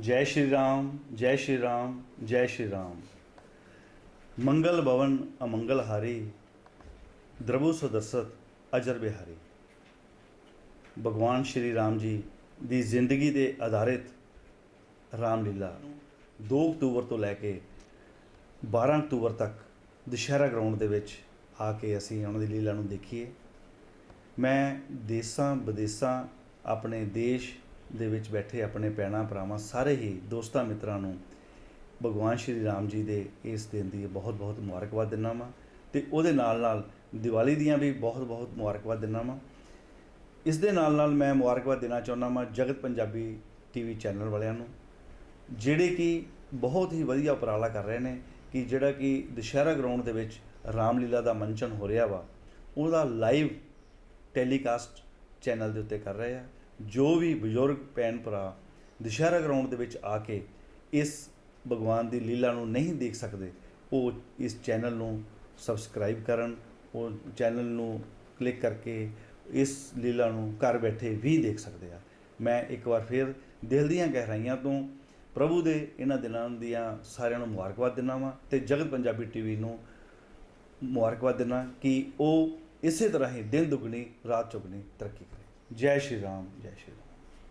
ਜੈ ਸ਼੍ਰੀ ਰਾਮ, ਜੈ ਸ਼੍ਰੀ ਰਾਮ, ਜੈ ਸ਼੍ਰੀ ਰਾਮ। ਮੰਗਲ ਭਵਨ ਅਮੰਗਲ ਹਾਰੀ ਦ੍ਰਭੂ ਸਦਸਤ ਅਜਰ ਬਿਹਾਰੀ। ਭਗਵਾਨ ਸ਼੍ਰੀ ਰਾਮ ਜੀ ਦੀ ਜ਼ਿੰਦਗੀ ਦੇ ਆਧਾਰਿਤ ਰਾਮਲੀਲਾ 2 ਅਕਤੂਬਰ ਤੋਂ ਲੈ ਕੇ 12 ਅਕਤੂਬਰ ਤੱਕ ਦੁਸ਼ਹਿਰਾ ਗਰਾਊਂਡ ਦੇ ਵਿੱਚ ਆ ਕੇ ਅਸੀਂ ਉਹਨਾਂ ਦੀ ਲੀਲਾ ਨੂੰ ਦੇਖੀਏ। ਮੈਂ ਦੇਸਾਂ ਵਿਦੇਸਾਂ ਆਪਣੇ ਦੇਸ਼ ਦੇ ਵਿੱਚ ਬੈਠੇ ਆਪਣੇ ਭੈਣਾਂ, ਭਰਾਵਾਂ, ਸਾਰੇ ਹੀ ਦੋਸਤਾਂ, ਮਿੱਤਰਾਂ ਨੂੰ ਭਗਵਾਨ ਸ਼੍ਰੀ ਰਾਮ ਜੀ ਦੇ ਇਸ ਦਿਨ ਦੀ ਬਹੁਤ ਬਹੁਤ ਮੁਬਾਰਕਬਾਦ ਦਿੰਦਾ ਵਾਂ ਤੇ ਉਹਦੇ ਨਾਲ ਨਾਲ ਦੀਵਾਲੀ ਦੀਆਂ ਵੀ ਬਹੁਤ ਬਹੁਤ ਮੁਬਾਰਕਬਾਦ ਦਿੰਦਾ ਵਾਂ। ਇਸ ਦੇ ਨਾਲ ਨਾਲ ਮੈਂ ਮੁਬਾਰਕਬਾਦ ਦੇਣਾ ਚਾਹੁੰਦਾ ਵਾਂ ਜਗਤ ਪੰਜਾਬੀ ਟੀਵੀ ਚੈਨਲ ਵਾਲਿਆਂ ਨੂੰ, ਜਿਹੜੇ ਕਿ ਬਹੁਤ ਹੀ ਵਧੀਆ ਉਪਰਾਲਾ ਕਰ ਰਹੇ ਨੇ ਕਿ ਜਿਹੜਾ ਕਿ ਦੁਸ਼ਹਿਰਾ ਗਰਾਊਂਡ ਦੇ ਵਿੱਚ ਰਾਮਲੀਲਾ ਦਾ ਮੰਚਨ ਹੋ ਰਿਹਾ ਵਾ, ਉਹਦਾ ਲਾਈਵ ਟੈਲੀਕਾਸਟ ਚੈਨਲ ਦੇ ਉੱਤੇ ਕਰ ਰਹੇ ਆ। ਜੋ ਵੀ ਬਜ਼ੁਰਗ, ਭੈਣ ਭਰਾ ਦੁਸ਼ਹਿਰਾ ਗਰਾਊਂਡ ਦੇ ਵਿੱਚ ਆ ਕੇ ਇਸ ਭਗਵਾਨ ਦੀ ਲੀਲਾ ਨੂੰ ਨਹੀਂ ਦੇਖ ਸਕਦੇ, ਉਹ ਇਸ ਚੈਨਲ ਨੂੰ ਸਬਸਕ੍ਰਾਈਬ ਕਰਨ, ਉਹ ਚੈਨਲ ਨੂੰ ਕਲਿੱਕ ਕਰਕੇ ਇਸ ਲੀਲਾ ਨੂੰ ਘਰ ਬੈਠੇ ਵੀ ਦੇਖ ਸਕਦੇ ਆ। ਮੈਂ ਇੱਕ ਵਾਰ ਫਿਰ ਦਿਲ ਦੀਆਂ ਗਹਿਰਾਈਆਂ ਤੋਂ ਪ੍ਰਭੂ ਦੇ ਇਹਨਾਂ ਦਿਨਾਂ ਦੀਆਂ ਸਾਰਿਆਂ ਨੂੰ ਮੁਬਾਰਕਬਾਦ ਦਿੰਦਾ ਵਾਂ ਤੇ ਜਗਤ ਪੰਜਾਬੀ ਟੀਵੀ ਨੂੰ ਮੁਬਾਰਕਬਾਦ ਦਿੰਦਾ ਕਿ ਉਹ ਇਸੇ ਤਰ੍ਹਾਂ ਹੀ ਦਿਨ ਦੁਗਣੀ, ਰਾਤ ਚੁਗਣੀ ਤਰੱਕੀ ਕਰੇ। ਜੈ ਸ਼੍ਰੀ ਰਾਮ ਜੈ ਸ਼੍ਰੀ ਰਾਮ।